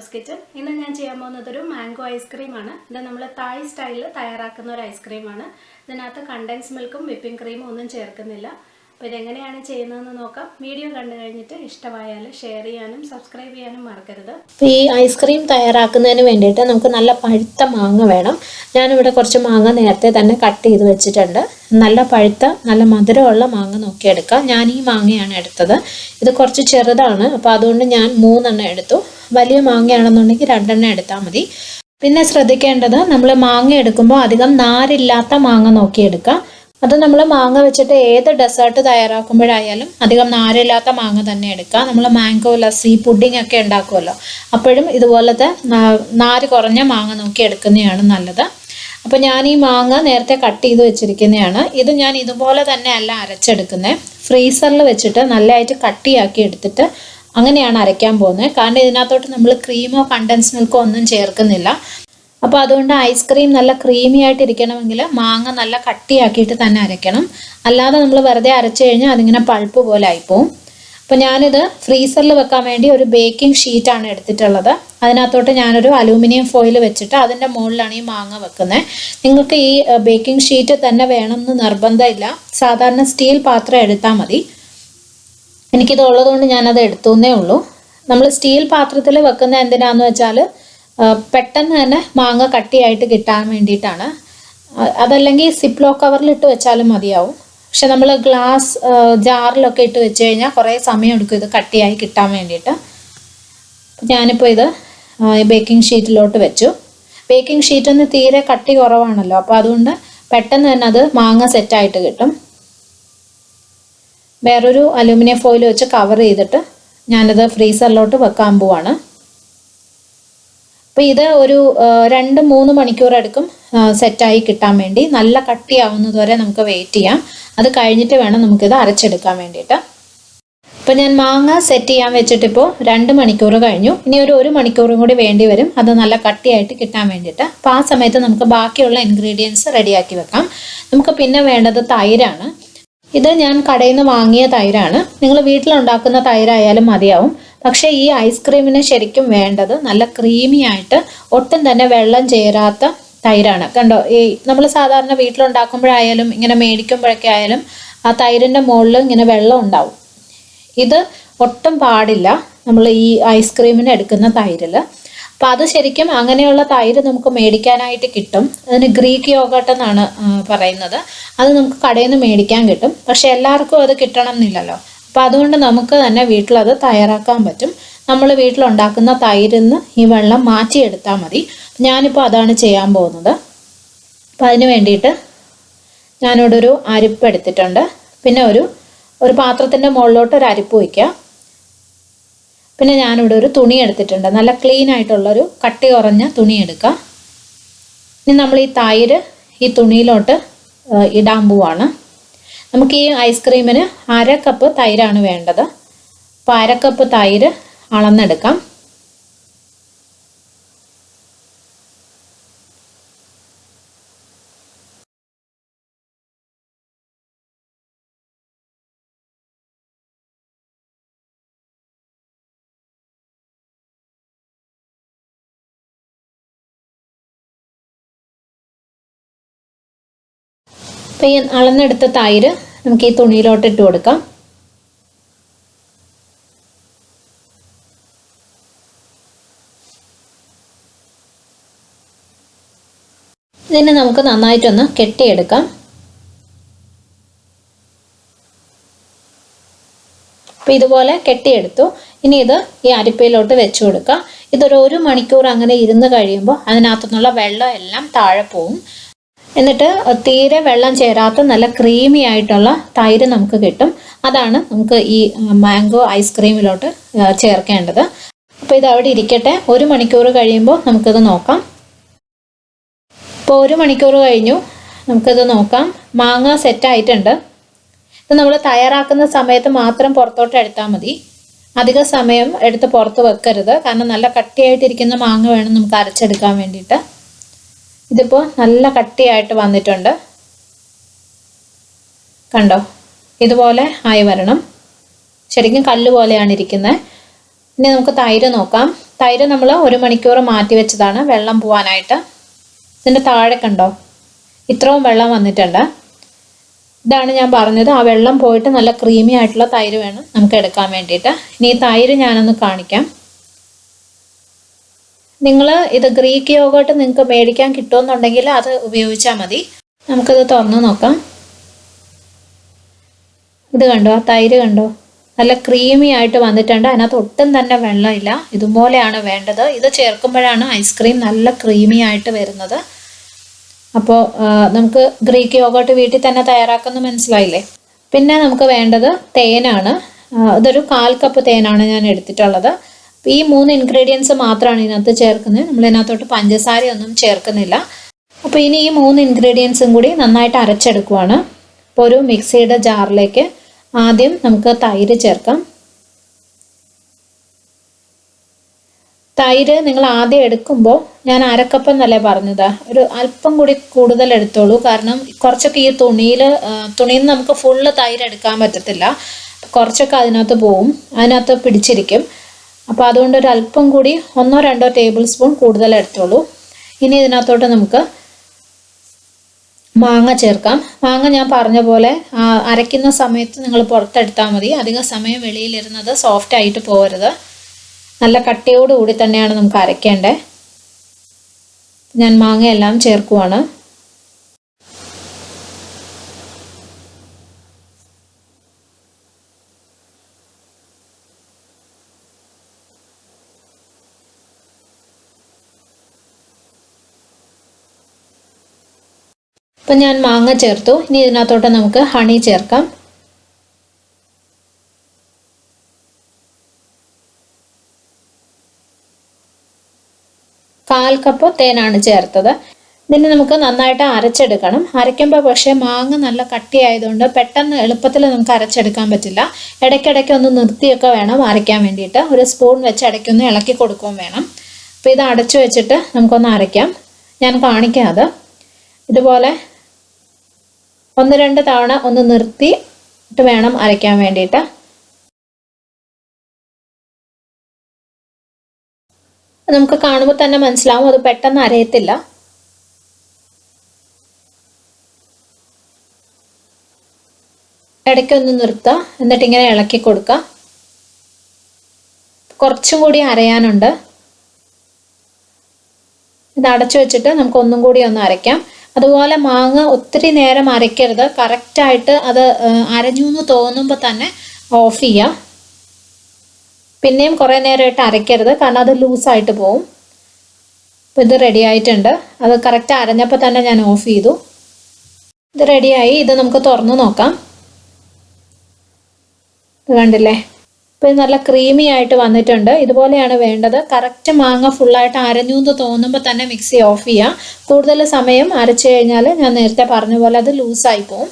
Shanu's kitchen ഇന്ന് ഞാൻ ചെയ്യാൻ പോകുന്നത് ഒരു മാംഗോ ഐസ്ക്രീമാണ് ഇത് നമ്മൾ തായ് സ്റ്റൈലിൽ തയ്യാറാക്കുന്ന ഒരു ഐസ്ക്രീമാണ് ഇതിനകത്ത് കണ്ടൻസ് മിൽക്കും വിപ്പിംഗ് ക്രീമും ഒന്നും ചേർക്കുന്നില്ല. അപ്പോൾ ഇതെങ്ങനെയാണ് ചെയ്യുന്നതെന്ന് നോക്കാം. വീഡിയോ കണ്ടു കഴിഞ്ഞിട്ട് ഇഷ്ടമായാൽ ഷെയർ ചെയ്യാനും സബ്സ്ക്രൈബ് ചെയ്യാനും മറക്കരുത്. ഈ ഐസ്ക്രീം തയ്യാറാക്കുന്നതിന് വേണ്ടിയിട്ട് നമുക്ക് നല്ല പഴുത്ത മാങ്ങ വേണം. ഞാനിവിടെ കുറച്ച് മാങ്ങ നേരത്തെ തന്നെ കട്ട് ചെയ്ത് വെച്ചിട്ടുണ്ട്. നല്ല പഴുത്ത നല്ല മധുരമുള്ള മാങ്ങ നോക്കിയെടുക്കാം ഞാൻ ഈ മാങ്ങയാണ് എടുത്തത്. ഇത് കുറച്ച് ചെറുതാണ്. അപ്പോൾ അതുകൊണ്ട് ഞാൻ മൂന്നെണ്ണം എടുത്തു. വലിയ മാങ്ങയാണെന്നുണ്ടെങ്കിൽ രണ്ടെണ്ണം എടുത്താൽ മതി. പിന്നെ ശ്രദ്ധിക്കേണ്ടത് നമ്മൾ മാങ്ങ എടുക്കുമ്പോൾ അധികം നാരില്ലാത്ത മാങ്ങ നോക്കിയെടുക്കുക അത് നമ്മൾ മാങ്ങ വെച്ചിട്ട് ഏത് ഡെസേർട്ട് തയ്യാറാക്കുമ്പോഴായാലും അധികം നാരില്ലാത്ത മാങ്ങ തന്നെ എടുക്കുക നമ്മൾ മാംഗോ ലസ്സി പുഡിംഗ് ഒക്കെ ഉണ്ടാക്കുമല്ലോ അപ്പോഴും ഇതുപോലത്തെ നാര് കുറഞ്ഞ മാങ്ങ നോക്കി എടുക്കുന്നതാണ് നല്ലത്. അപ്പോൾ ഞാൻ ഈ മാങ്ങ നേരത്തെ കട്ട് ചെയ്ത് വെച്ചിരിക്കുന്നതാണ്. ഇത് ഞാൻ ഇതുപോലെ തന്നെ അല്ല അരച്ചെടുക്കുന്നത് ഫ്രീസറിൽ വെച്ചിട്ട് നല്ലതായിട്ട് കട്ടിയാക്കി എടുത്തിട്ട് അങ്ങനെയാണ് അരയ്ക്കാൻ പോകുന്നത്. കാരണം ഇതിനകത്തോട്ട് നമ്മൾ ക്രീമോ കണ്ടൻസ് മിൽക്കോ ഒന്നും ചേർക്കുന്നില്ല. അപ്പോൾ അതുകൊണ്ട് ഐസ്ക്രീം നല്ല ക്രീമി ആയിട്ട് ഇരിക്കണമെങ്കിൽ മാങ്ങ നല്ല കട്ടിയാക്കിയിട്ട് തന്നെ അരയ്ക്കണം. അല്ലാതെ നമ്മൾ വെറുതെ അരച്ചു കഴിഞ്ഞാൽ അതിങ്ങനെ പൾപ്പ് പോലെ ആയിപ്പോവും. അപ്പോൾ ഞാനിത് ഫ്രീസറിൽ വെക്കാൻ വേണ്ടി ഒരു ബേക്കിംഗ് ഷീറ്റാണ് എടുത്തിട്ടുള്ളത്. അതിനകത്തോട്ട് ഞാനൊരു അലൂമിനിയം ഫോയിൽ വെച്ചിട്ട് അതിന്റെ മുകളിലാണ് ഈ മാങ്ങ വെക്കുന്നത്. നിങ്ങൾക്ക് ഈ ബേക്കിംഗ് ഷീറ്റ് തന്നെ വേണമെന്ന് നിർബന്ധമില്ല. സാധാരണ സ്റ്റീൽ പാത്രം എടുത്താൽ മതി. എനിക്കിത് ഉള്ളതുകൊണ്ട് ഞാനത് എടുത്തുന്നേ ഉള്ളൂ. നമ്മൾ സ്റ്റീൽ പാത്രത്തിൽ വെക്കുന്ന എന്തിനാന്ന് വെച്ചാൽ പെട്ടെന്ന് തന്നെ മാങ്ങ കട്ടിയായിട്ട് കിട്ടാൻ വേണ്ടിയിട്ടാണ്. അതല്ലെങ്കിൽ സിപ്ലോ കവറിലിട്ട് വെച്ചാലും മതിയാവും. പക്ഷെ നമ്മൾ ഗ്ലാസ് ജാറിലൊക്കെ ഇട്ട് വെച്ച് കഴിഞ്ഞാൽ കുറേ സമയം എടുക്കും ഇത് കട്ടിയായി കിട്ടാൻ വേണ്ടിയിട്ട്. ഞാനിപ്പോൾ ഇത് ബേക്കിംഗ് ഷീറ്റിലോട്ട് വെച്ചു. ബേക്കിംഗ് ഷീറ്റൊന്ന് തീരെ കട്ടി കുറവാണല്ലോ. അപ്പോൾ അതുകൊണ്ട് പെട്ടെന്ന് തന്നെ അത് മാങ്ങ സെറ്റായിട്ട് കിട്ടും. വേറൊരു അലൂമിനിയം ഫോയിൽ വെച്ച് കവർ ചെയ്തിട്ട് ഞാനത് ഫ്രീസറിലോട്ട് വെക്കാൻ പോവാണ്. അപ്പോൾ ഇത് ഒരു രണ്ട് മൂന്ന് മണിക്കൂർ എടുക്കും സെറ്റായി കിട്ടാൻ വേണ്ടി. നല്ല കട്ടിയാവുന്നതുവരെ നമുക്ക് വെയിറ്റ് ചെയ്യാം. അത് കഴിഞ്ഞിട്ട് വേണം നമുക്കിത് അരച്ചെടുക്കാൻ വേണ്ടിയിട്ട്. അപ്പോൾ ഞാൻ മാങ്ങ സെറ്റ് ചെയ്യാൻ വെച്ചിട്ടിപ്പോൾ രണ്ട് മണിക്കൂർ കഴിഞ്ഞു. ഇനി ഒരു ഒരു മണിക്കൂറും കൂടി വേണ്ടി വരും. അത് നല്ല കട്ടിയായിട്ട് കിട്ടാൻ വേണ്ടിയിട്ട്. അപ്പോൾ ആ സമയത്ത് നമുക്ക് ബാക്കിയുള്ള ഇൻഗ്രീഡിയൻസ് റെഡിയാക്കി വെക്കാം. നമുക്ക് പിന്നെ വേണ്ടത് തൈരാണ്. ഇത് ഞാൻ കടയിൽ നിന്ന് വാങ്ങിയ തൈരാണ്. നിങ്ങൾ വീട്ടിലുണ്ടാക്കുന്ന തൈരായാലും മതിയാവും. പക്ഷേ ഈ ഐസ്ക്രീമിന് ശരിക്കും വേണ്ടത് നല്ല ക്രീമി ആയിട്ട് ഒട്ടും തന്നെ വെള്ളം ചേരാത്ത തൈരാണ്. കണ്ടോ? ഈ നമ്മൾ സാധാരണ വീട്ടിലുണ്ടാക്കുമ്പോഴായാലും ഇങ്ങനെ മേടിക്കുമ്പോഴൊക്കെ ആയാലും ആ തൈരിന്റെ മുകളിൽ ഇങ്ങനെ വെള്ളം ഉണ്ടാവും. ഇത് ഒട്ടും പാടില്ല നമ്മൾ ഈ ഐസ്ക്രീമിന് എടുക്കുന്ന തൈരിൽ അപ്പം അത് ശരിക്കും അങ്ങനെയുള്ള തൈര് നമുക്ക് മേടിക്കാനായിട്ട് കിട്ടും. അതിന് ഗ്രീക്ക് യോഗട്ട് എന്നാണ് പറയുന്നത്. അത് നമുക്ക് കടയിൽ നിന്ന് മേടിക്കാൻ കിട്ടും. പക്ഷെ എല്ലാവർക്കും അത് കിട്ടണം എന്നില്ലല്ലോ. അപ്പം അതുകൊണ്ട് നമുക്ക് തന്നെ വീട്ടിലത് തയ്യാറാക്കാൻ പറ്റും. നമ്മൾ വീട്ടിലുണ്ടാക്കുന്ന തൈരിൽ നിന്ന് ഈ വെള്ളം മാറ്റിയെടുത്താൽ മതി. ഞാനിപ്പോൾ അതാണ് ചെയ്യാൻ പോകുന്നത്. അപ്പം അതിന് വേണ്ടിയിട്ട് ഞാനിവിടെ ഒരു അരിപ്പ് എടുത്തിട്ടുണ്ട്. പിന്നെ ഒരു ഒരു പാത്രത്തിന്റെ മുകളിലോട്ട് ഒരു അരിപ്പ് വയ്ക്കുക പിന്നെ ഞാനിവിടെ ഒരു തുണി എടുത്തിട്ടുണ്ട്. നല്ല ക്ലീൻ ആയിട്ടുള്ളൊരു കട്ടി കുറഞ്ഞ തുണി എടുക്കുക ഇനി നമ്മൾ ഈ തൈര് ഈ തുണിയിലോട്ട് ഇടാൻ പോവാണ്. നമുക്ക് ഈ ഐസ്ക്രീമിന് അര കപ്പ് തൈരാണ് വേണ്ടത്. അപ്പോൾ അര കപ്പ് തൈര് അളന്നെടുക്കാം. അപ്പോൾ ഈ അളന്നെടുത്ത തൈര് നമുക്ക് ഈ തുണിയിലോട്ട് ഇട്ട് കൊടുക്കാം. ഇതിനെ നമുക്ക് നന്നായിട്ടൊന്ന് കെട്ടിയെടുക്കാം. അപ്പോൾ ഇതുപോലെ കെട്ടിയെടുത്തു. ഇനി ഇത് ഈ അരിപ്പയിലോട്ട് വെച്ച് കൊടുക്കുക ഇതൊരു ഒരു മണിക്കൂർ അങ്ങനെ ഇരുന്ന് കഴിയുമ്പോൾ അതിനകത്തുനിന്നുള്ള വെള്ളം എല്ലാം താഴെ പോവും. എന്നിട്ട് തീരെ വെള്ളം ചേരാത്ത നല്ല ക്രീമി ആയിട്ടുള്ള തൈര് നമുക്ക് കിട്ടും. അതാണ് നമുക്ക് ഈ മാംഗോ ഐസ്ക്രീമിലോട്ട് ചേർക്കേണ്ടത്. അപ്പോൾ ഇത് അവിടെ ഇരിക്കട്ടെ. ഒരു മണിക്കൂർ കഴിയുമ്പോൾ നമുക്കിത് നോക്കാം. ഇപ്പോൾ ഒരു മണിക്കൂർ കഴിഞ്ഞു. നമുക്കിത് നോക്കാം. മാങ്ങ സെറ്റായിട്ടുണ്ട് ഇത് നമ്മൾ തയ്യാറാക്കുന്ന സമയത്ത് മാത്രം പുറത്തോട്ട് എടുത്താൽ മതി. അധിക സമയം എടുത്ത് പുറത്ത് വെക്കരുത്. കാരണം നല്ല കട്ടിയായിട്ടിരിക്കുന്ന മാങ്ങ വേണം നമുക്ക് അരച്ചെടുക്കാൻ വേണ്ടിയിട്ട്. ഇതിപ്പോൾ നല്ല കട്ടിയായിട്ട് വന്നിട്ടുണ്ട്. കണ്ടോ? ഇതുപോലെ ആയി വരണം. ശരിക്കും കല്ല് പോലെയാണ് ഇരിക്കുന്നത് ഇനി നമുക്ക് തൈര് നോക്കാം. തൈര് നമ്മൾ ഒരു മണിക്കൂർ മാറ്റി വെച്ചതാണ് വെള്ളം പോവാനായിട്ട്. ഇതിന്റെ താഴെ കണ്ടോ? ഇത്രയും വെള്ളം വന്നിട്ടുണ്ട്. ഇതാണ് ഞാൻ പറഞ്ഞത്. ആ വെള്ളം പോയിട്ട് നല്ല ക്രീമി ആയിട്ടുള്ള തൈര് വേണം നമുക്ക് എടുക്കാൻ വേണ്ടിയിട്ട്. ഇനി ഈ തൈര് ഞാനൊന്ന് കാണിക്കാം. നിങ്ങൾ ഇത് ഗ്രീക്ക് യോഗോട്ട് നിങ്ങൾക്ക് മേടിക്കാൻ കിട്ടുമെന്നുണ്ടെങ്കിൽ അത് ഉപയോഗിച്ചാൽ മതി. നമുക്കത് തുറന്നു നോക്കാം. ഇത് കണ്ടോ? തൈര് കണ്ടോ? നല്ല ക്രീമി ആയിട്ട് വന്നിട്ടുണ്ട്. അതിനകത്ത് ഒട്ടും തന്നെ വെള്ളമില്ല. ഇതുപോലെയാണ് വേണ്ടത്. ഇത് ചേർക്കുമ്പോഴാണ് ഐസ്ക്രീം നല്ല ക്രീമി ആയിട്ട് വരുന്നത്. അപ്പോൾ നമുക്ക് ഗ്രീക്ക് യോഗോട്ട് വീട്ടിൽ തന്നെ തയ്യാറാക്കുന്ന മനസ്സിലായില്ലേ? പിന്നെ നമുക്ക് വേണ്ടത് തേനാണ്. ഇതൊരു കാൽ കപ്പ് തേനാണ് ഞാൻ എടുത്തിട്ടുള്ളത്. ഈ മൂന്ന് ഇൻഗ്രീഡിയൻസ് മാത്രമാണ് ഇതിനകത്ത് ചേർക്കുന്നത്. നമ്മൾ ഇതിനകത്തോട്ട് പഞ്ചസാരയൊന്നും ചേർക്കുന്നില്ല. അപ്പോൾ ഇനി ഈ മൂന്ന് ഇൻഗ്രീഡിയൻസും കൂടി നന്നായിട്ട് അരച്ചെടുക്കുവാണ്. അപ്പോൾ ഒരു മിക്സിയുടെ ജാറിലേക്ക് ആദ്യം നമുക്ക് തൈര് ചേർക്കാം. തൈര് നിങ്ങൾ ആദ്യം എടുക്കുമ്പോൾ ഞാൻ അരക്കപ്പം എന്നല്ലേ പറഞ്ഞത്? ഒരു അല്പം കൂടി കൂടുതൽ എടുത്തോളൂ. കാരണം കുറച്ചൊക്കെ ഈ തുണിയിൽ തുണിയിൽ നിന്ന് നമുക്ക് ഫുള്ള് തൈര് എടുക്കാൻ പറ്റത്തില്ല. കുറച്ചൊക്കെ അതിനകത്ത് പോവും. അതിനകത്ത് പിടിച്ചിരിക്കും. അപ്പോൾ അതുകൊണ്ട് ഒരു അല്പം കൂടി ഒന്നോ രണ്ടോ ടേബിൾ സ്പൂൺ കൂടുതൽ എടുത്തോളൂ. ഇനി ഇതിനകത്തോട്ട് നമുക്ക് മാങ്ങ ചേർക്കാം. മാങ്ങ ഞാൻ പറഞ്ഞ പോലെ അരയ്ക്കുന്ന സമയത്ത് നിങ്ങൾ പുറത്തെടുത്താൽ മതി. അധിക സമയം വെളിയിലിരുന്നത് സോഫ്റ്റ് ആയിട്ട് പോകരുത്. നല്ല കട്ടിയോടുകൂടി തന്നെയാണ് നമുക്ക് അരയ്ക്കേണ്ടത്. ഞാൻ മാങ്ങയെല്ലാം ചേർക്കുവാണ്. ഇപ്പം ഞാൻ മാങ്ങ ചേർത്തു. ഇനി ഇതിനകത്തോട്ട് നമുക്ക് ഹണി ചേർക്കാം. കാൽ കപ്പ് തേനാണ് ചേർത്തത്. ഇതിന് നമുക്ക് നന്നായിട്ട് അരച്ചെടുക്കണം. അരയ്ക്കുമ്പോൾ പക്ഷേ മാങ്ങ നല്ല കട്ടിയായതുകൊണ്ട് പെട്ടെന്ന് എളുപ്പത്തിൽ നമുക്ക് അരച്ചെടുക്കാൻ പറ്റില്ല. ഇടയ്ക്കിടയ്ക്ക് ഒന്ന് നിർത്തിയൊക്കെ വേണം അരയ്ക്കാൻ വേണ്ടിയിട്ട്. ഒരു സ്പൂൺ വെച്ച് ഇടയ്ക്കൊന്ന് ഇളക്കി കൊടുക്കുകയും വേണം. അപ്പോൾ ഇത് അടച്ചു വെച്ചിട്ട് നമുക്കൊന്ന് അരയ്ക്കാം. ഞാൻ കാണിക്കാം അത്. ഇതുപോലെ ഒന്ന് രണ്ട് തവണ ഒന്ന് നിർത്തിയിട്ട് വേണം അരയ്ക്കാൻ വേണ്ടിയിട്ട്. നമുക്ക് കാണുമ്പോൾ തന്നെ മനസ്സിലാവും അത് പെട്ടെന്ന് അരയത്തില്ല. ഇടയ്ക്കൊന്ന് നിർത്തുക എന്നിട്ട് ഇങ്ങനെ ഇളക്കി കൊടുക്കുക. കുറച്ചും കൂടി അരയാനുണ്ട്. ഇത് അടച്ചു വെച്ചിട്ട് നമുക്ക് ഒന്നും കൂടി ഒന്ന് അരയ്ക്കാം. അതുപോലെ മാങ്ങ ഒത്തിരി നേരം അരയ്ക്കരുത്. കറക്റ്റായിട്ട് അത് അരഞ്ഞു എന്ന് തോന്നുമ്പോൾ തന്നെ ഓഫ് ചെയ്യുക പിന്നെയും കുറേ നേരമായിട്ട് അരയ്ക്കരുത്. കാരണം അത് ലൂസായിട്ട് പോവും. അപ്പോൾ ഇത് റെഡി ആയിട്ടുണ്ട്. അത് കറക്റ്റ് അരഞ്ഞപ്പോൾ തന്നെ ഞാൻ ഓഫ് ചെയ്തു. ഇത് റെഡിയായി ഇത് നമുക്ക് തുറന്നു നോക്കാം. കണ്ടില്ലേ? ഇപ്പോൾ ഇത് നല്ല ക്രീമി ആയിട്ട് വന്നിട്ടുണ്ട്. ഇതുപോലെയാണ് വേണ്ടത്. കറക്റ്റ് മാങ്ങ ഫുള്ളായിട്ട് അരഞ്ഞു എന്ന് തോന്നുമ്പോൾ തന്നെ മിക്സി ഓഫ് ചെയ്യുക കൂടുതൽ സമയം അരച്ചു കഴിഞ്ഞാൽ ഞാൻ നേരത്തെ പറഞ്ഞ പോലെ അത് ലൂസായി പോവും.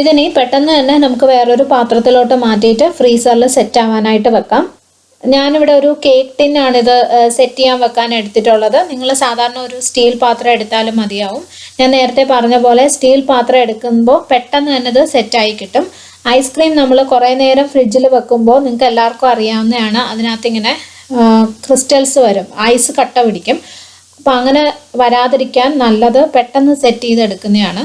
ഇതിനി പെട്ടെന്ന് തന്നെ നമുക്ക് വേറൊരു പാത്രത്തിലോട്ട് മാറ്റിയിട്ട് ഫ്രീസറിൽ സെറ്റ് ആവാനായിട്ട് വെക്കാം. ഞാനിവിടെ ഒരു കേക്ക് ടിന്നാണ് ഇത് സെറ്റ് ചെയ്യാൻ വെക്കാൻ എടുത്തിട്ടുള്ളത്. നിങ്ങൾ സാധാരണ ഒരു സ്റ്റീൽ പാത്രം എടുത്താലും മതിയാവും. ഞാൻ നേരത്തെ പറഞ്ഞ പോലെ സ്റ്റീൽ പാത്രം എടുക്കുമ്പോൾ പെട്ടെന്ന് തന്നെ ഇത് സെറ്റായി കിട്ടും. ഐസ്ക്രീം നമ്മൾ കുറേ നേരം ഫ്രിഡ്ജിൽ വെക്കുമ്പോൾ നിങ്ങൾക്ക് എല്ലാവർക്കും അറിയാവുന്നതാണ്. അതിനകത്ത് ഇങ്ങനെ ക്രിസ്റ്റൽസ് വരും. ഐസ് കട്ട പിടിക്കും. അപ്പോൾ അങ്ങനെ വരാതിരിക്കാൻ നല്ലത് പെട്ടെന്ന് സെറ്റ് ചെയ്തെടുക്കുന്നതാണ്.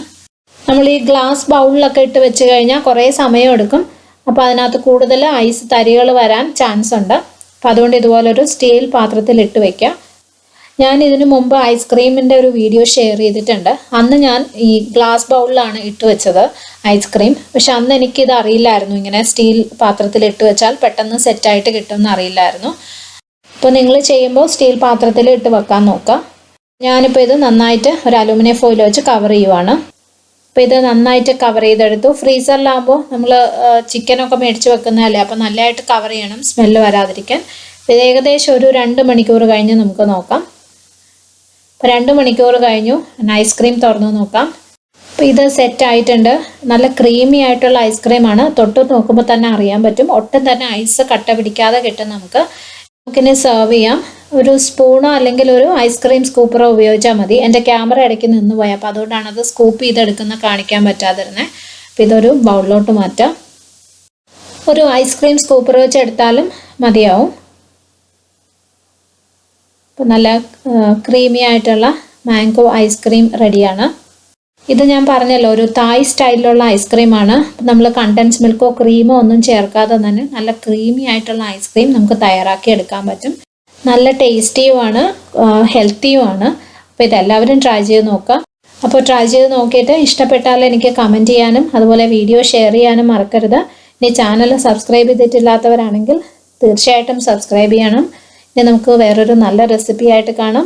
നമ്മൾ ഈ ഗ്ലാസ് ബൗളിലൊക്കെ ഇട്ട് വെച്ച് കഴിഞ്ഞാൽ കുറേ സമയം എടുക്കും അപ്പോൾ അതിനകത്ത് കൂടുതൽ ഐസ് തരികൾ വരാൻ ചാൻസ് ഉണ്ട്. അപ്പോൾ അതുകൊണ്ട് ഇതുപോലൊരു സ്റ്റീൽ പാത്രത്തിൽ ഇട്ട് വെക്കുക ഞാൻ ഇതിനു മുമ്പ് ഐസ്ക്രീമിന്റെ ഒരു വീഡിയോ ഷെയർ ചെയ്തിട്ടുണ്ട്. അന്ന് ഞാൻ ഈ ഗ്ലാസ് ബൗളിലാണ് ഇട്ട് വെച്ചത് ഐസ്ക്രീം പക്ഷെ അന്ന് എനിക്കിത് അറിയില്ലായിരുന്നു. ഇങ്ങനെ സ്റ്റീൽ പാത്രത്തിൽ ഇട്ട് വെച്ചാൽ പെട്ടെന്ന് സെറ്റായിട്ട് കിട്ടുമെന്ന് അറിയില്ലായിരുന്നു. അപ്പോൾ നിങ്ങൾ ചെയ്യുമ്പോൾ സ്റ്റീൽ പാത്രത്തിൽ ഇട്ട് വെക്കാൻ നോക്കാം. ഞാനിപ്പോൾ ഇത് നന്നായിട്ട് ഒരു അലൂമിനിയം ഫോയിൽ വെച്ച് കവർ ചെയ്യുവാണ്. അപ്പോൾ ഇത് നന്നായിട്ട് കവർ ചെയ്തെടുത്തു. ഫ്രീസറിലാകുമ്പോൾ നമ്മൾ ചിക്കനൊക്കെ മേടിച്ച് വെക്കുന്നതല്ലേ? അപ്പോൾ നല്ലതായിട്ട് കവർ ചെയ്യണം. സ്മെല്ല് വരാതിരിക്കാൻ. ഇത് ഏകദേശം ഒരു രണ്ട് മണിക്കൂർ കഴിഞ്ഞ് നമുക്ക് നോക്കാം. അപ്പോൾ രണ്ട് മണിക്കൂർ കഴിഞ്ഞു. ഐസ്ക്രീം തുറന്നു നോക്കാം. അപ്പോൾ ഇത് സെറ്റ് ആയിട്ടുണ്ട്. നല്ല ക്രീമി ആയിട്ടുള്ള ഐസ്ക്രീമാണ് തൊട്ട് നോക്കുമ്പോൾ തന്നെ അറിയാൻ പറ്റും. ഒട്ടും തന്നെ ഐസ് കട്ട പിടിക്കാതെ കിട്ടും നമുക്ക്. നമുക്കിനി സെർവ് ചെയ്യാം. ഒരു സ്പൂണോ അല്ലെങ്കിൽ ഒരു ഐസ്ക്രീം സ്കൂപ്പറോ ഉപയോഗിച്ചാൽ മതി. എന്റെ ക്യാമറ ഇടയ്ക്ക് നിന്ന് പോയി. അപ്പോൾ അതുകൊണ്ടാണ് അത് സ്കൂപ്പ് ചെയ്തെടുക്കുന്ന കാണിക്കാൻ പറ്റാതിരുന്നത് അപ്പോൾ ഇതൊരു ബൗളിലോട്ട് മാറ്റാം. ഒരു ഐസ്ക്രീം സ്കൂപ്പർ വെച്ച് എടുത്താലും മതിയാവും. അപ്പോൾ നല്ല ക്രീമി ആയിട്ടുള്ള മാംഗോ ഐസ്ക്രീം റെഡിയാണ് ഇത് ഞാൻ പറഞ്ഞല്ലോ ഒരു തായ് സ്റ്റൈലിലുള്ള ഐസ്ക്രീമാണ് നമ്മൾ കണ്ടൻസ് മിൽക്കോ ക്രീമോ ഒന്നും ചേർക്കാതെ തന്നെ നല്ല ക്രീമി ആയിട്ടുള്ള ഐസ്ക്രീം നമുക്ക് തയ്യാറാക്കി എടുക്കാൻ പറ്റും. നല്ല ടേസ്റ്റിയുമാണ് ഹെൽത്തിയുമാണ് അപ്പോൾ ഇതെല്ലാവരും ട്രൈ ചെയ്ത് നോക്കുക. അപ്പോൾ ട്രൈ ചെയ്ത് നോക്കിയിട്ട് ഇഷ്ടപ്പെട്ടാൽ എനിക്ക് കമന്റ് ചെയ്യാനും അതുപോലെ വീഡിയോ ഷെയർ ചെയ്യാനും മറക്കരുത്. ഇനി ചാനൽ സബ്സ്ക്രൈബ് ചെയ്തിട്ടില്ലാത്തവരാണെങ്കിൽ തീർച്ചയായിട്ടും സബ്സ്ക്രൈബ് ചെയ്യണം. ഇനി നമുക്ക് വേറൊരു നല്ല റെസിപ്പി ആയിട്ട് കാണാം.